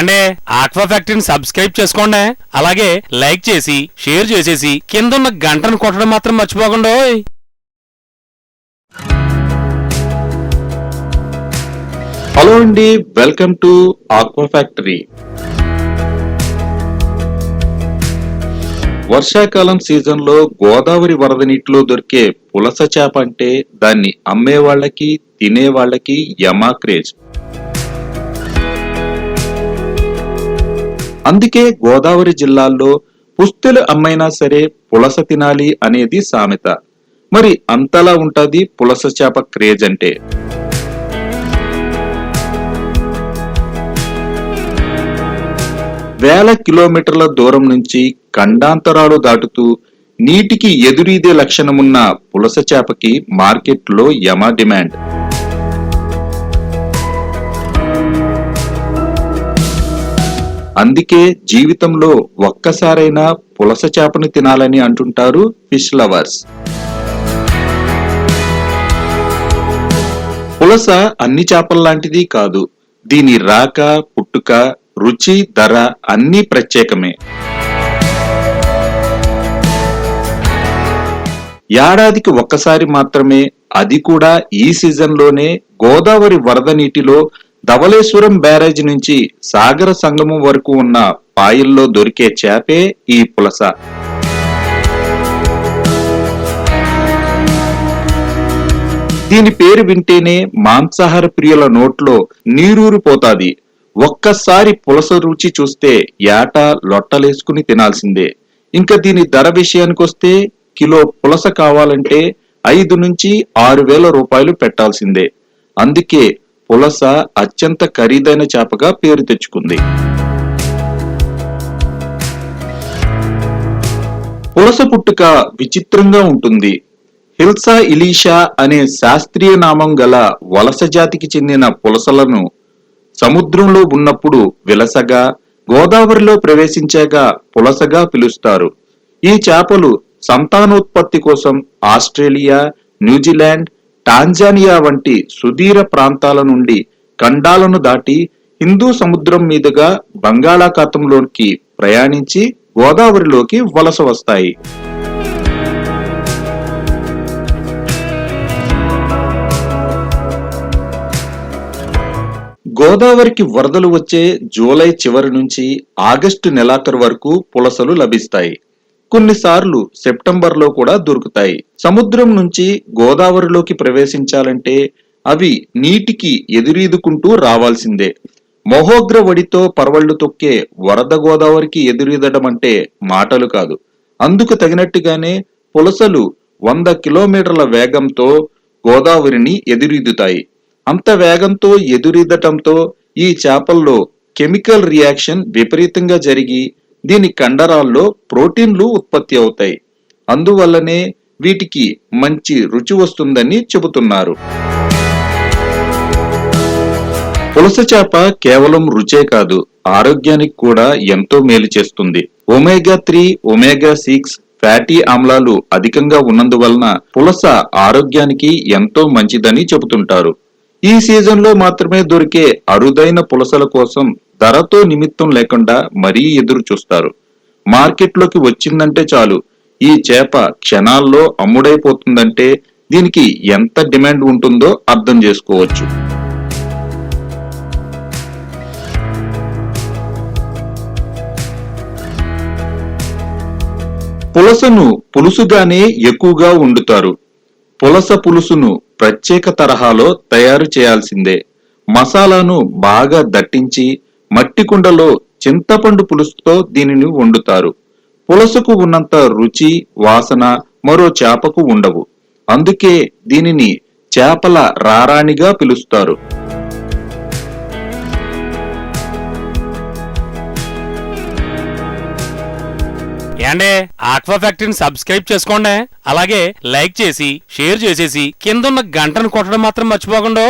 ఏండే aqua ఫ్యాక్టరీని subscribe చేసుకోండి. అలాగే లైక్ చేసి షేర్ చేసేసి కింద ఉన్న గంటను కొట్టడం మాత్రం మర్చిపోకుండా. హలో అండి వెల్కమ్ టు ఆక్వా ఫ్యాక్టరీ. వర్షాకాలం సీజన్లో గోదావరి వరద నీటిలో దొరికే పులస చేప అంటే దాన్ని అమ్మే వాళ్ళకి తినే వాళ్ళకి యమా క్రేజ్ అందుకే గోదావరి జిల్లాల్లో పుస్తులు అమ్మైనా సరే పులస తినాలి అనేది సామెత. మరి అంతలా ఉంటుంది పులస చేప క్రేజ్ అంటే? వేల కిలోమీటర్ల దూరం నుంచి ఖండాంతరాలు దాటుతూ నీటికి ఎదురీదే లక్షణమున్న పులస చేపకి మార్కెట్లో యమ డిమాండ్. అందుకే జీవితంలో ఒక్కసారైనా పులస చేపను తినాలని అంటుంటారు ఫిష్ లవర్స్. పులస అన్ని చేపల్లాంటిది కాదు దీని రాక పుట్టుక రుచి ధర అన్నీ ప్రత్యేకమే. ఏడాదికి ఒక్కసారి మాత్రమే అది కూడా ఈ సీజన్లోనే గోదావరి వరద నీటిలో ధవళేశ్వరం బ్యారేజ్ నుంచి సాగర సంగమం వరకు ఉన్న పాయల్లో దొరికే చేపే ఈ పులస. దీని పేరు వింటేనే మాంసాహార ప్రియుల నోట్లో నీరూరిపోతాది. ఒక్కసారి పులస రుచి చూస్తే ఏట లొట్టలేసుకుని తినాల్సిందే. ఇంకా దీని ధర విషయానికొస్తే కిలో పులస కావాలంటే ఐదు నుంచి ఆరు వేల రూపాయలు పెట్టాల్సిందే. అందుకే పులస అత్యంత ఖరీదైన చేపగా పేరు తెచ్చుకుంది. పులస పుట్టుక విచిత్రంగా ఉంటుంది. హిల్సా ఇలీషా అనే శాస్త్రీయ నామం గల వలస జాతికి చెందిన పులసలను సముద్రంలో ఉన్నప్పుడు విలసగా గోదావరిలో ప్రవేశించాక పులసగా పిలుస్తారు. ఈ చేపలు సంతానోత్పత్తి కోసం ఆస్ట్రేలియా న్యూజిలాండ్ టాంజానియా వంటి సుదీర ప్రాంతాల నుండి ఖండాలను దాటి హిందూ సముద్రం మీదుగా బంగాళాఖాతంలోకి ప్రయాణించి గోదావరిలోకి వలస వస్తాయి. గోదావరికి వరదలు వచ్చే జూలై చివరి నుంచి ఆగస్టు నెలాఖరు వరకు పులసలు లభిస్తాయి. కొన్నిసార్లు సెప్టెంబర్లో కూడా దొరుకుతాయి. సముద్రం నుంచి గోదావరిలోకి ప్రవేశించాలంటే అవి నీటికి ఎదురీదుకుంటూ రావాల్సిందే. మహోగ్ర వడితో పర్వళ్ళు తొక్కే వరద గోదావరికి ఎదురీదడం అంటే మాటలు కాదు. అందుకు తగినట్టుగానే పులసలు వంద కిలోమీటర్ల వేగంతో గోదావరిని ఎదురీదుతాయి. అంత వేగంతో ఎదురీదటంతో ఈ చేపల్లో కెమికల్ రియాక్షన్ విపరీతంగా జరిగి దీని కండరాల్లో ప్రోటీన్లు ఉత్పత్తి అవుతాయి. అందువల్లనే వీటికి మంచి రుచి వస్తుందని చెబుతున్నారు. పులస చేప కేవలం రుచే కాదు ఆరోగ్యానికి కూడా ఎంతో మేలు చేస్తుంది. Omega three omega six fatty ఆమ్లాలు అధికంగా ఉన్నందువలన పులస ఆరోగ్యానికి ఎంతో మంచిదని చెబుతుంటారు. ఈ సీజన్లో మాత్రమే దొరికే అరుదైన పులసల కోసం ధరతో నిమిత్తం లేకుండా మరీ ఎదురు చూస్తారు. మార్కెట్లోకి వచ్చిందంటే చాలు. ఈ చేప క్షణాల్లో అమ్ముడైపోతుందంటే దీనికి ఎంత డిమాండ్ ఉంటుందో అర్థం చేసుకోవచ్చు. పులసను పులుసుగానే ఎక్కువగా వండుతారు. పులస పులుసును ప్రత్యేక తరహాలో తయారు చేయాల్సిందే. మసాలాను బాగా దట్టించి మట్టి కుండలో చింతపండు పులుసుతో దీనిని వండుతారు. పులసకు ఉన్నంత రుచి వాసన మరో చేపకు ఉండవు. అందుకే దీనిని చేపల రారాణిగా పిలుస్తారు. ఏండే ఆక్వా ఫ్యాక్టరీని సబ్స్క్రైబ్ చేసుకోండి. అలాగే లైక్ చేసి షేర్ చేసేసి కింద ఉన్న గంటను కొట్టడం మాత్రం మర్చిపోకుండా